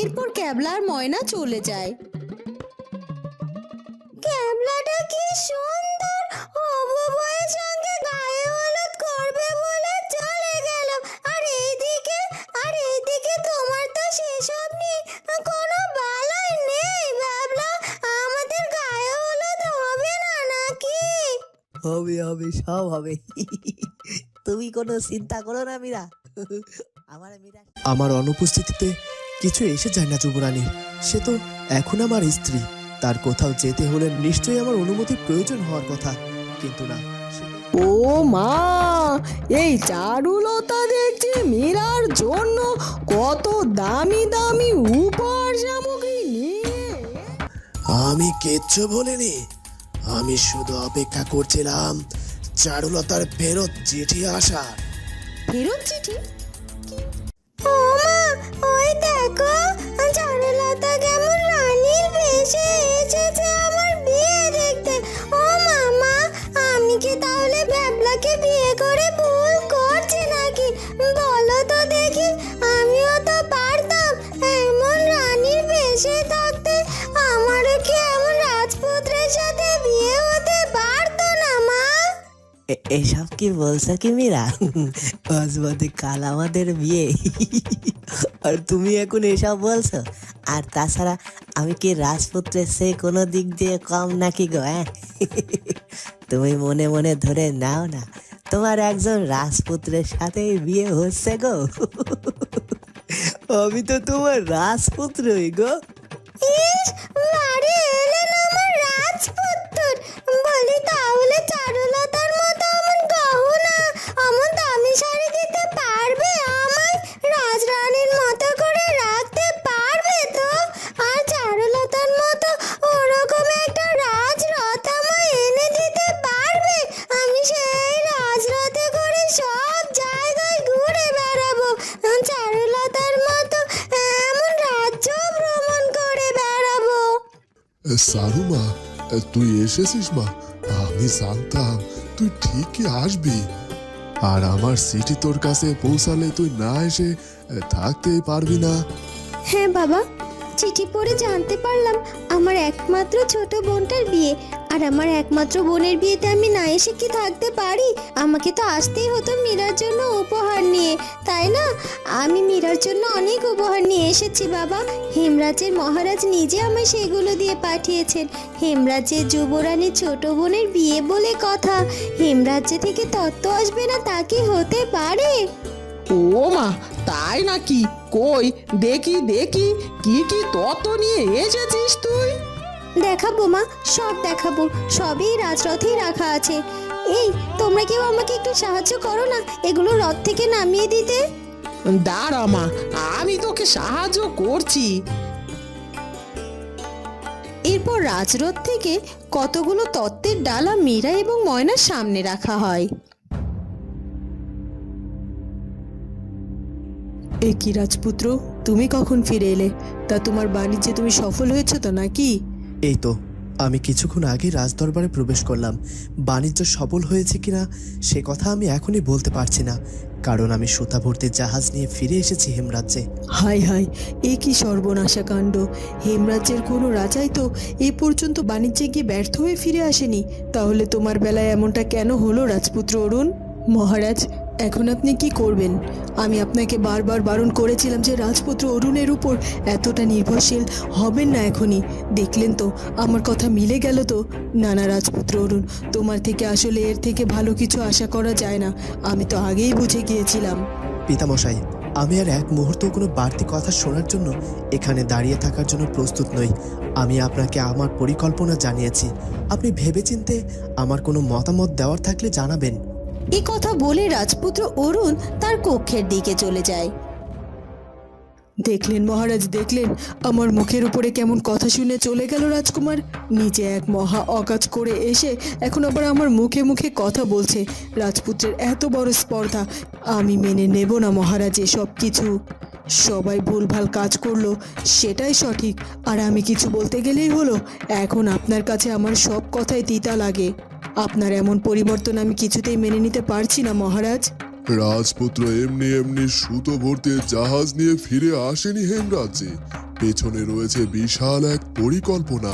এরপর ক্যাবলার ময়না চলে যায়। ক্যাবলাটা কি সুন্দর হবু বউয়ের সঙ্গে গায়ে হলুদ করবে বলে চলে গেল। আর এইদিকে আর এইদিকে তোমার তো সেসব নিয়ে কোনো বালাই নেই ভাবলা আমাদের গায়ে হলুদ হবে না নাকি? হবে হবে সব হবে। তুমি কোনো চিন্তা করো না মীরা। আমার মীরা আমার অনুপস্থিতিতে কিছু এসে যায় না যুবরানীর সে তো এখন আমার স্ত্রী। তার কোথাও যেতে হলে নিশ্চয়ই আমার অনুমতির প্রয়োজন হওয়ার কথা। কিন্তু না ও মা এই চারুলতা দেখছি মীরার জন্য কত দামি দামি উপহার সামগ্রী নিয়ে। আমি কিচ্ছু বলিনি আমি শুধু অপেক্ষা করছিলাম চারুলতার ফেরত চিঠি আসার। ফেরত চিঠি? এসব কি বলছো কি মীরা? আজ কাল আমাদের বিয়ে। আর তুমি এখন এসব বলছো? আর তাছাড়া আমি কি রাজপুত্রের সে কোনো দিক দিয়ে কম নাকি গো হ্যাঁ? তুমি মনে মনে ধরে নাও না, তোমার একজন রাজপুত্রের সাথেই বিয়ে হচ্ছে গো। আমি তো তোমার রাজপুত্রই গো। বাড়ি এলেন আমার রাজপুত্র। বলি তাহলে চারুলতার শাড়ি দিতে পারবে? আমায় রাজরানীর মতো করে রাখতে পারবে তো? আর চারুলতার মতো ওরকম একটা রাজরথ আমায় এনে দিতে পারবে? আমি সেই রাজরথে করে সব জায়গায় ঘুরে বেড়াবো। চারুলতার মতো এমন রাজ্য ভ্রমণ করে বেড়াবো। সারু মা তুই এসেছিস মা? আমি জানতাম তুই ঠিকই আসবি। আর আমার সিটি তোর কাছে পৌঁছালে তুই না এসে থাকতেই পারবি না। হ্যাঁ বাবা, চিঠি পড়ে জানতে পারলাম আমার একমাত্র ছোট বোনটার বিয়ে। আর আমার একমাত্র বোনের বিয়েতে আমি না এসে কি থাকতে পারি? আমাকে তো আসতেই হতো মীরার জন্য উপহার নিয়ে, তাই না? আমি মীরার জন্য অনেক উপহার নিয়ে এসেছি, বাবা। হেমরাজের মহারাজ নিজে আমায় সেগুলো দিয়ে পাঠিয়েছেন। হেমরাজের যুবরানীর ছোট বোনের বিয়ে বলে কথা। হেমরাজ্য থেকে তত্ত্ব আসবে না তা কি হতে পারে? ও মা, তাই নাকি? কই, দেখি দেখি, কি কি তত্ত্ব নিয়ে এসেছিস তুই? দেখাবো মা সব দেখাবো। সবই রাজরথেই রাখা আছে। এই তোমরা কেউ আমাকে একটু সাহায্য করো না? এগুলো রথ থেকে নামিয়ে দিতে। দাঁড়া মা আমি তোকে সাহায্য করছি। এরপর রাজরথ থেকে কতগুলো তত্ত্বের ডালা মীরা এবং ময়নার সামনে রাখা হয়। এ কি রাজপুত্র তুমি কখন ফিরে এলে? তা তোমার বাণিজ্যে তুমি সফল হয়েছো তো নাকি? এই তো, আমি কিছুক্ষণ আগে রাজদরবারে প্রবেশ করলাম। বাণিজ্য সফল হয়েছে কিনা, সে কথা আমি এখনই বলতে পারছি না, কারণ আমি সুতা ভর্তি জাহাজ নিয়ে ফিরে এসেছি হেমরাজ্যে। হাই হাই এ কি সর্বনাশা কাণ্ড হেমরাজ্যের কোনো রাজাই তো এ পর্যন্ত বাণিজ্যে গিয়ে ব্যর্থ হয়ে ফিরে আসেনি। তাহলে তোমার বেলায় এমনটা কেন হলো, রাজপুত্র অরুণ? মহারাজ এখন আপনি কি করবেন? আমি আপনাকে বারবার বারণ করেছিলাম যে রাজপুত্র অরুণের উপর এতটা নির্ভরশীল হবেন না এখনই। দেখলেন তো, আমার কথা মিলে গেল তো? না না, রাজপুত্র অরুণ, তোমার থেকে আসলে এর থেকে ভালো কিছু আশা করা যায় না। আমি তো আগেই বুঝে গিয়েছিলাম। পিতামশাই, আমি আর এক মুহূর্ত কোনো বাড়তি কথা শোনার জন্য এখানে দাঁড়িয়ে থাকার জন্য প্রস্তুত নই। আমি আপনাকে আমার পরিকল্পনা জানিয়েছি। আপনি ভেবেচিন্তে আমার কোনো মতামত দেওয়ার থাকলে জানাবেন। এ কথা বলে রাজপুত্র অরুণ তার কক্ষের দিকে চলে যায়। দেখলেন মহারাজ, দেখলেন। আমার মুখের উপরে কেমন কথা শুনে চলে গেল রাজকুমার। নিজে এক মহা অকাজ করে এসে এখন আবার আমার মুখে মুখে কথা বলছে। রাজপুত্রের এত বড় স্পর্ধা, আমি মেনে নেব না মহারাজ সব কিছু। সবাই ভুলভাল কাজ করল, সেটাই সঠিক। আর আমি কিছু বলতে গেলেই হলো, এখন আপনার কাছে আমার সব কথাই তিতা লাগে। আপনার এমন পরিবর্তন আমি কিছুতেই মেনে নিতে পারছি না, মহারাজ। রাজপুত্র এমনি এমনি সুতো ভর্তি জাহাজ নিয়ে ফিরে আসেনি হেমরাজ্যে পেছনে রয়েছে বিশাল এক পরিকল্পনা।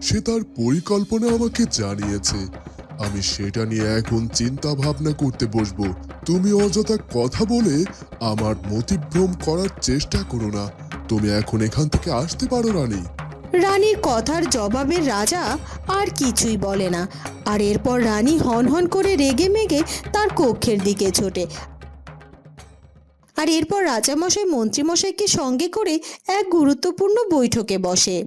সে তার পরিকল্পনা আমাকে জানিয়েছে। আমি সেটা নিয়ে এখন চিন্তা ভাবনা করতে বসবো। তুমি অযথা কথা বলে আমার মতিভ্রম করার চেষ্টা করো না। তুমি এখন এখান থেকে আসতে পারো, রানী। রানীর কথার জবাবে রাজা আর কিছুই বলে না। আর এরপর রানী হন হন করে রেগে মেগে তার কক্ষের দিকে ছোটে। আর এরপর রাজামশাই, মন্ত্রীমশাইকে সঙ্গে করে এক গুরুত্বপূর্ণ বৈঠকে বসে।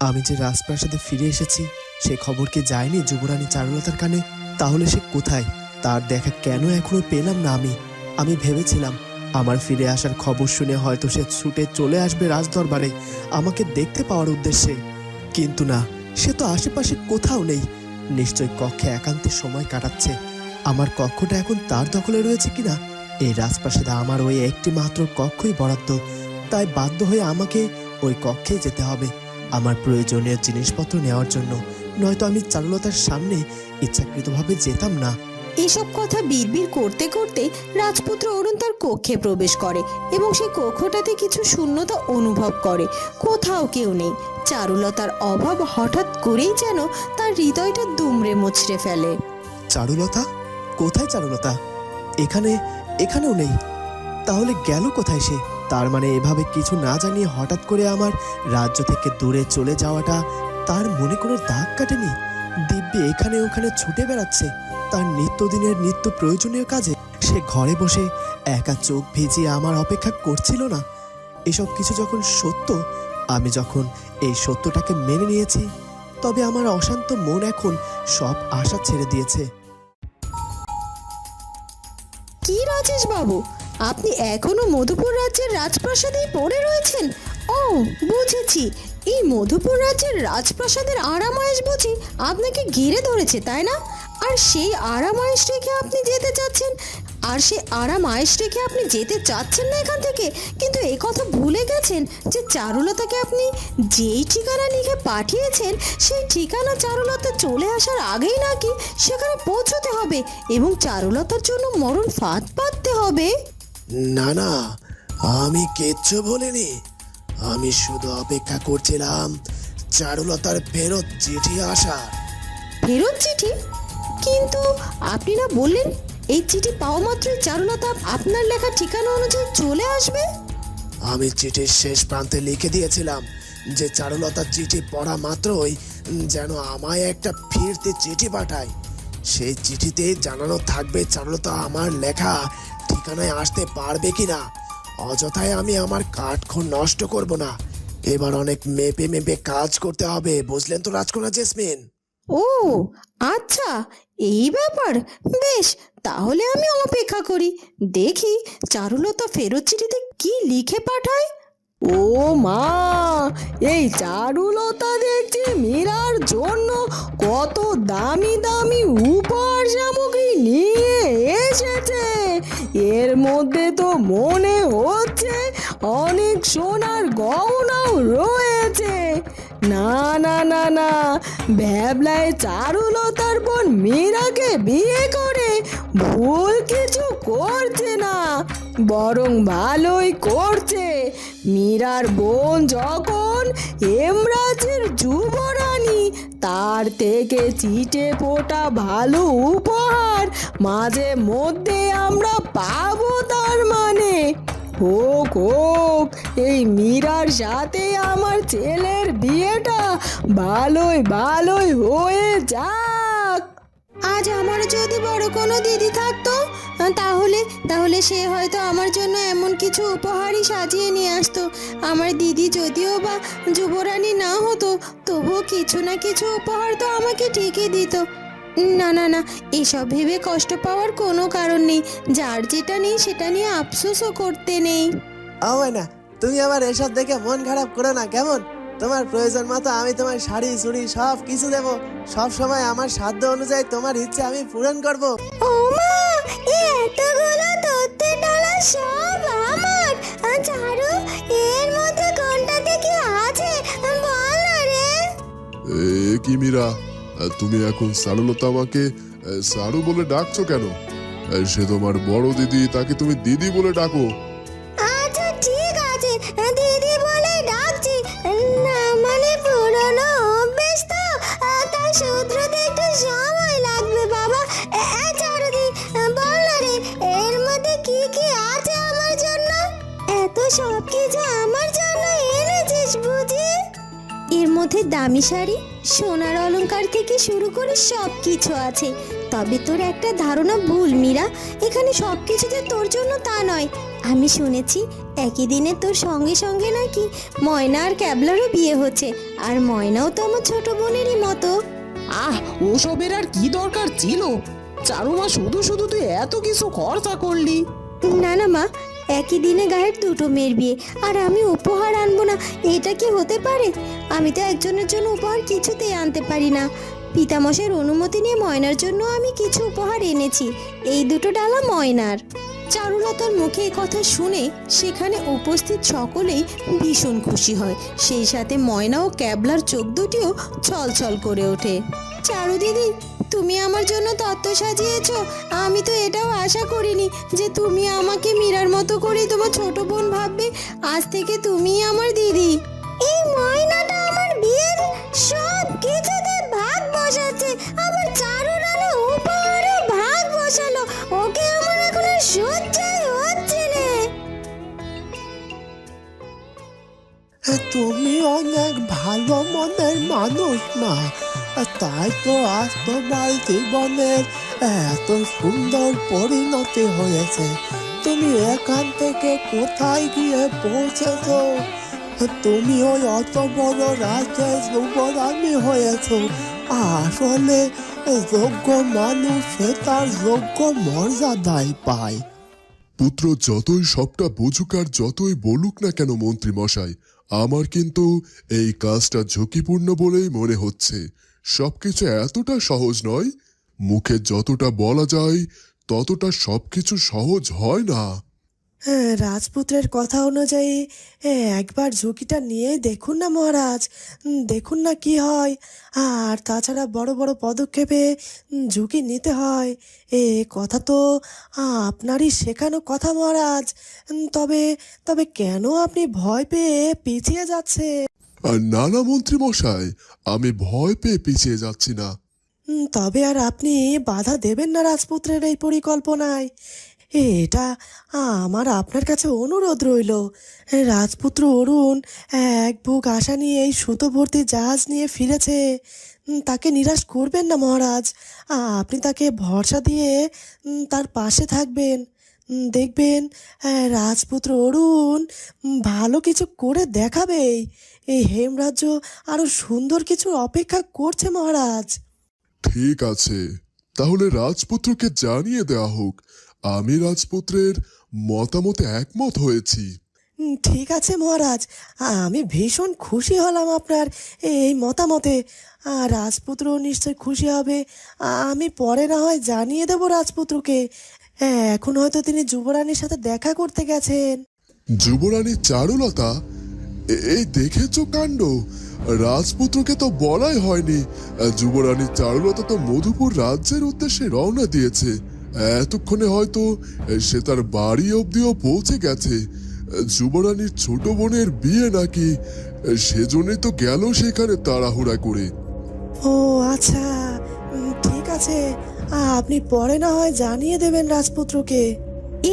আমি যে রাজপ্রাসাদে ফিরে এসেছি, সে খবর কি যায়নি যুবরানী চারুলতার কানে? তাহলে সে কোথায়? তার দেখা কেন এখনও পেলাম না আমি। আমি ভেবেছিলাম আমার ফিরে আসার খবর শুনে হয়তো সে ছুটে চলে আসবে রাজদরবারে, আমাকে দেখতে পাওয়ার উদ্দেশ্যে। কিন্তু না, সে তো আশেপাশে কোথাও নেই। নিশ্চয় কক্ষে একান্তে সময় কাটাচ্ছে। আমার কক্ষটা এখন তার দখলে রয়েছে কিনা? এই রাজপ্রাসাদে আমার ওই একটি মাত্র কক্ষই বরাদ্দ। তাই বাধ্য হয়ে আমাকে ওই কক্ষে যেতে হবে, আমার প্রয়োজনীয় জিনিসপত্র নেওয়ার জন্য। নয়তো আমি চারুলতার সামনে ইচ্ছাকৃতভাবে যেতাম না। এসব কথা বিড়বিড় করতে করতে রাজপুত্র অরুণ তার কক্ষে প্রবেশ করে এবং সেই কক্ষটাতে কিছু শূন্যতা অনুভব করে। কোথাও কেউ নেই। চারুলতার অভাব হঠাৎ করেই যেন তার হৃদয়টা দুমড়ে মুচড়ে ফেলে। চারুলতা? কোথায় চারুলতা? এখানে, এখানেও নেই। তাহলে গেল কোথায় সে? তার মানে এভাবে কিছু না জানিয়ে হঠাৎ করে আমার রাজ্য থেকে দূরে চলে যাওয়াটা তার মনে কোনো দাগ কাটেনি? দিব্যি এখানে ওখানে ছুটে বেড়াচ্ছে। তার নিত্যদিনের নিত্য প্রয়োজনীয় কাজে সে ঘরে বসে একা চোখ ভিজিয়ে আমার অপেক্ষা করছিল না। এসব কিছু যখন সত্য, আমি যখন এই সত্যটাকে মেনে নিয়েছি, তবে আমার অশান্ত মন এখন সব আশা ছেড়ে দিয়েছে। কি রাজেশ বাবু, আপনি এখনও মধুপুর রাজ্যের রাজপ্রাসাদেই পড়ে রয়েছেন? ও, বুঝেছি। এই মধুপুর রাজ্যের রাজপ্রাসাদের আরামায়েশ বুঝি আপনাকে ঘিরে ধরেছে, তাই না? আর সেই আরামায়েশ রেখে আপনি যেতে চাচ্ছেন? আর সেই আরাম আয়েস রেখে আপনি যেতে চাচ্ছেন না এখান থেকে? কিন্তু এই কথা ভুলে গেছেন যে চারুলতাকে আপনি যেই ঠিকানা লিখে পাঠিয়েছেন সেই ঠিকানা চারুলতা চলে আসার আগেই নাকি সেখানে পৌঁছতে হবে এবং চারুলতার জন্য মরণ ফাঁদ পাততে হবে? না না আমি কিচ্ছু বলিনি আমি শুধু অপেক্ষা করছিলাম চারুলতার ফেরত চিঠি আসা ফেরত চিঠি? কিন্তু আপনি না বললেন এই চিঠি পাওয়া মাত্রই চারুলতা আপনার লেখা ঠিকানা অনুযায়ী চলে আসবে? আমি চিঠির শেষ প্রান্তে লিখে দিয়েছিলাম যে চারুলতার চিঠি পড়া মাত্রই যেন আমায় একটা ফিরতে চিঠি পাঠায়। সেই চিঠিতে জানানো থাকবে চারুলতা আমার লেখা ঠিকানায় আসতে পারবে কিনা। অযথায় আমি আমার কাঠখড় নষ্ট করব না। এবার অনেক মেপে মেপে কাজ করতে হবে বুঝলেন তো রাজকন্যা জেসমিন? ও আচ্ছা এই ব্যাপার? বেশ, তাহলে আমি অপেক্ষা করি। দেখি, চারুলতা ফেরত চিঠিতে কি লিখে পাঠায়? ও মা, এই চারুলতা দেখছি মীরার জন্য কত দামি দামি উপহার সামগ্রী নিয়ে এসেছে। এর মধ্যে তো মনে হচ্ছে অনেক সোনার গহনাও রয়েছে। না না না না ভ্যাবলায় চারুলতার বোন মীরাকে বিয়ে করে, ভুল কিছু করছে না, বরং ভালোই করছে। মীরার বোন যখন এমরাজের যুবরানী, তার থেকে চিটে পোটা ভালো উপহার, মাঝে মধ্যে আমরা পাবো তার মানে। হোক হোক, এই মীরার সাথে আমার ছেলের বিয়েটা ভালোই ভালোই হয়ে যাক। আজ আমার যদি বড় কোনো দিদি থাকতো, তাহলে তাহলে সে হয়তো আমার জন্য এমন কিছু উপহারই সাজিয়ে নিয়ে আসতো। আমার দিদি যদিও বা যুবরানী না হতো, তবুও কিছু না কিছু উপহার তো আমাকে ঠিকই দিত। না না না এসব ভেবে কষ্ট পাওয়ার কোনো কারণ নেই। যার যেটা নেই সেটা নিয়ে আফসোসও করতে নেই। না তুমি আবার এসব দেখে মন খারাপ করো না কেমন? তোমার প্রয়োজন মতো আমি তোমার শাড়ি চুড়ি সব কিছু দেব। সব সময় আমার সাধ্য অনুযায়ী তোমার ইচ্ছে আমি পূরণ করব। ও মা এতগুলো ডালা সব আমার। চারু এর মধ্যে কোনটাতে কি আছে? বল না রে। এ কি মীরা? তুমি এখন সারলতা আমাকে সারু বলে ডাকছো কেন? সে তোমার বড় দিদি তাকে তুমি দিদি বলে ডাকো। আচ্ছা ঠিক আছে। দিদি বলে ডাকছি। না মানে পুরনো অভ্যেস তো। আহ, তাই শুধরাতে একটু সময় লাগবে বাবা। এ, এ, চারুদি বল না রে এর মধ্যে কি কি আছে আমার জন্য? এত সব কিছু আমার জন্য এনেছিস বুঝি? এর মধ্যে দামি শাড়ি সোনার অলংকার থেকে শুরু করে সব কিছু আছে। তবে তোর একটা ধারণা ভুল মীরা। এখানে সব কিছুতে তোর জন্য তা নয়। আমি শুনেছি একই দিনে তোর সঙ্গে সঙ্গে নাকি ময়না আর ক্যাবলারও বিয়ে হচ্ছে। আর ময়নাও তো আমার ছোট বোনেরই মতো। আহ ওসবের আর কি দরকার ছিল? চারুমা শুধু শুধু তুই এত কিছু খরচা করলি। না না মা। একই দিনে গায়ের দুটো মেয়ের বিয়ে। আর আমি উপহার আনব না, এটা কি হতে পারে? আমি তো একজনের জন্য উপহার কিছুতেই আনতে পারি না। পিতামশের অনুমতি নিয়ে ময়নার জন্য আমি কিছু উপহার এনেছি। এই দুটো ডালা ময়নার। চারুলতার মুখে কথা শুনে সেখানে উপস্থিত সকলেই ভীষণ খুশি হয়। সেই সাথে ময়না ও ক্যাবলার চোখ দুটিও ছলছল করে ওঠে। চারু দিদি তুমি আমার জন্য তত্ত্ব সাজিয়েছো, আমি তো এটাও আশা করিনি যে তুমি আমাকে মীরার মতো করে তোমার ছোট বোন ভাববে। আজ থেকে তুমি আমার দিদি। এই ময়নাটা আমার বিয়ের সব কিছুতে ভাগ বসাচ্ছে। আবার চারু ডালা উপহারও ভাগ বসালো। ওকে আমার এখন আর সহ্যই হচ্ছে না। তুমি অনেক ভালো মনের মানুষ মা। তাই তো আজ তোমার জীবনের এত সুন্দর পরিণতি হয়েছে। তুমি এখান থেকে কোথায় গিয়ে পৌঁছেছো? তুমি ওই অত বড় রাজ্যের যুবরানী হয়েছো। আসলে যোগ্য মানুষ সে তার যোগ্য মর্যাদাই পায়। পুত্র, যতই সবটা বুঝুক আর যতই বলুক না কেন, মন্ত্রী মশাই, আমার কিন্তু এই কাজটা ঝুঁকিপূর্ণ বলেই মনে হচ্ছে। সবকিছু এতটা সহজ নয়। মুখে যতটা বলা যায় ততটা সবকিছু সহজ হয় না। হ্যাঁ, রাজপুত্রের কথা অনুযায়ী একবার ঝুঁকিটা নিয়ে দেখুন না মহারাজ। দেখুন না কি হয়। আর তাছাড়া বড় বড় পদক্ষেপে ঝুঁকি নিতে হয়। এ কথা তো আপনারই শেখানো কথা মহারাজ। তবে তবে কেন আপনি ভয় পেয়ে পিছিয়ে যাচ্ছে আর নানা মন্ত্রী মশাই আমি ভয় পেয়ে পিছিয়ে যাচ্ছি না। তবে আর আপনি বাধা দেবেন না রাজপুত্রের এই পরিকল্পনায়। এটা আমার আপনার কাছে অনুরোধ রইল। রাজপুত্র অরুণ এক বুক আশা নিয়ে এই সুতো ভর্তি জাহাজ নিয়ে ফিরেছে। তাকে নিরাশ করবেন না মহারাজ। আপনি তাকে ভরসা দিয়ে তার পাশে থাকবেন। দেখবেন রাজপুত্র অরুণ ভালো কিছু করে দেখাবেই। এই হেমরাজ্য আরও সুন্দর কিছু অপেক্ষা করছে মহারাজ। ঠিক আছে। তাহলে রাজপুত্রকে জানিয়ে দেওয়া হোক আমি রাজপুত্রের মতামতে একমত হয়েছি। ঠিক আছে মহারাজ। আমি ভীষণ খুশি হলাম আপনার এই মতামতে। আর রাজপুত্র নিশ্চয় খুশি হবে। আমি পরে না হয় জানিয়ে দেব রাজপুত্রকে। হ্যাঁ, এখন হয়তো তিনি যুবরানীর সাথে দেখা করতে গেছেন। যুবরানী চারুলতা এই দেখেছ কাণ্ড? রাজপুত্রকে তো বলাই হয়নি। যুবরানী চারুলতা তো মধুপুর রাজ্যের উদ্দেশ্যে রওনা দিয়েছে। এতক্ষণে হয়তো সে তার বাড়ি অবধিও পৌঁছে গেছে। যুবরানীর ছোট বোনের বিয়ে নাকি সেজন্যই তো গেল সেখানে তাড়াহুড়া করে। ও আচ্ছা ঠিক আছে। আপনি পরে না হয় জানিয়ে দেবেন রাজপুত্রকে।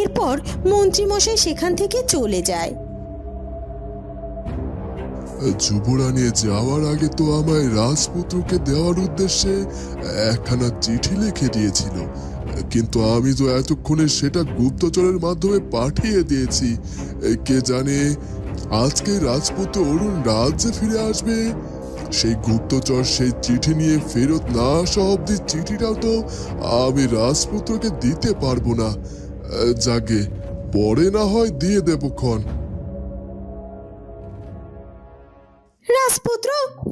এরপর মন্ত্রীমশাই সেখান থেকে চলে যায়। যুবরানী যাওয়ার আগে তো আমায় রাজপুত্রকে দেওয়ার উদ্দেশ্যে একখানা চিঠি লিখে দিয়েছিল। কিন্তু আমি তো এতক্ষণে সেটা গুপ্তচরের মাধ্যমে পাঠিয়ে দিয়েছি। কে জানে আজকে রাজপুত্র অরুণ রাজ্যে ফিরে আসবে? সেই গুপ্তচর সেই চিঠি নিয়ে ফেরত না আসা অব্দি চিঠিটাও তো আমি রাজপুত্রকে দিতে পারব না। যাগে, পরে না হয় দিয়ে দেবো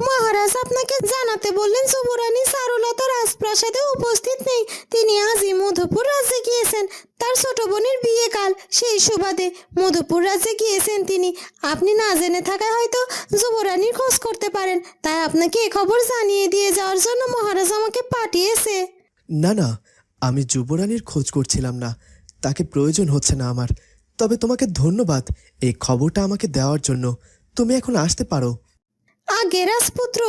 মহারাজ আপনাকে জানাতে বললেন যুবরানী সারুলতা রাজপ্রাসাদে উপস্থিত নেই। তিনি আজই মধুপুর রাজ্যে গিয়েছেন। তার ছোট বোনের বিয়ে কাল। সেই সুবাদে মধুপুর রাজ্যে গিয়েছেন তিনি। আপনি না জেনে থাকায় হয়তো যুবরানীর খোঁজ করতে পারেন। তাই আপনাকে এ খবর জানিয়ে দিয়ে যাওয়ার জন্য মহারাজ আমাকে পাঠিয়েছে। না না, আমি যুবরানীর খোঁজ করছিলাম না। তাকে প্রয়োজন হচ্ছে না আমার। তবে তোমাকে ধন্যবাদ এই খবরটা আমাকে দেওয়ার জন্য। তুমি এখন আসতে পারো। আগে রাজপুত্র,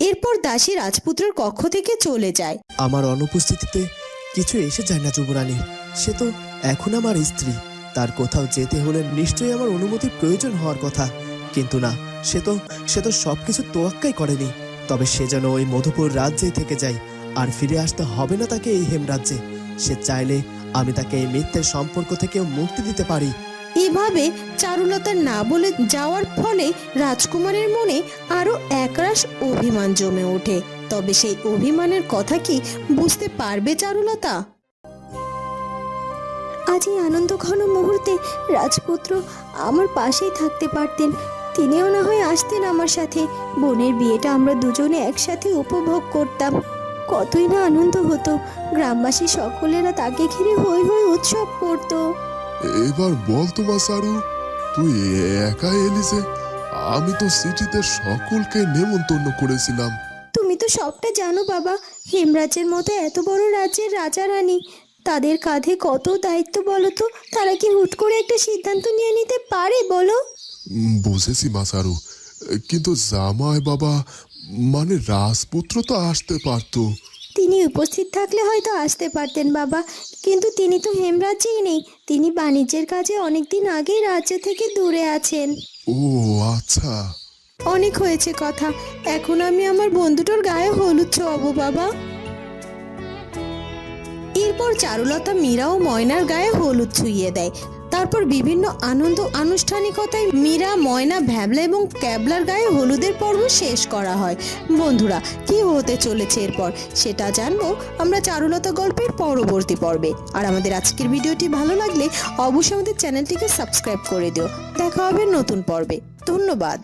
এরপর দাসী রাজপুত্রের কক্ষ থেকে চলে যায়। আমার অনুপস্থিতিতে কিছু এসে যায় না যুবরানীর সে তো এখন আমার স্ত্রী। তার কোথাও যেতে হলে নিশ্চয়ই আমার অনুমতির প্রয়োজন হওয়ার কথা, কিন্তু না, সে তো সে তো সব কিছু তোয়াক্কাই করেনি। তবে সে যেন ওই মধুপুর রাজ্যেই থেকে যায়, আর ফিরে আসতে হবে না তাকে এই হেমরাজ্যে। সে চাইলে আমি তাকে এই মিথ্যের সম্পর্ক থেকেও মুক্তি দিতে পারি। এভাবে চারুলতা না বলে যাওয়ার ফলে রাজকুমারের মনে আরও একরাশ অভিমান জমে ওঠে। তবে সেই অভিমানের কথা কি বুঝতে পারবে চারুলতা? আজ এই আনন্দ ঘন মুহূর্তে রাজপুত্র আমার পাশেই থাকতে পারতেন। তিনিও না হয় আসতেন আমার সাথে। বোনের বিয়েটা আমরা দুজনে একসাথে উপভোগ করতাম। কতই না আনন্দ হতো। গ্রামবাসী সকলেরা তাকে ঘিরে হই হই উৎসব করতো। এবার বল তোমার সারু তুই একা এলি যে আমি তো সিটিতে সকলকে নেমন্তন্ন করেছিলাম। তুমি তো সবটা জানো বাবা হেমরাজের মতো এত বড় রাজ্যের রাজা রানী তাদের কাঁধে কত দায়িত্ব বলো তো তারা কি হুট করে একটা সিদ্ধান্ত নিয়ে নিতে পারে বলো? বুঝেছি মাসারু কিন্তু জামাই বাবা মানে রাজপুত্র তো আসতে পারতো। তিনি উপস্থিত থাকলে হয়তো আসতে পারতেন বাবা। কিন্তু তিনি তো হেমরাজ্যেই নেই। তিনি বাণিজ্যের কাজে অনেকদিন আগেই রাজ্য থেকে দূরে আছেন। ও আচ্ছা। অনেক হয়েছে কথা। এখন আমি আমার বন্ধুটার গায়ে হলুদ ছোয়াবো বাবা। এরপর চারুলতা মীরা ও ময়নার গায়ে হলুদ ছুঁয়ে দেয়। তারপর বিভিন্ন আনন্দ আনুষ্ঠানিকতায় মীরা, ময়না, ভ্যাবলা এবং ক্যাবলার গায়ে হলুদের পর্ব শেষ করা হয়। বন্ধুরা, কি হতে চলেছে এরপর? সেটা জানব আমরা চারুলতা গল্পের পরবর্তী পর্বে। আর আমাদের আজকের ভিডিওটি ভালো লাগলে অবশ্যই আমাদের চ্যানেলটিকে সাবস্ক্রাইব করে দিও। দেখা হবে নতুন পর্বে। ধন্যবাদ।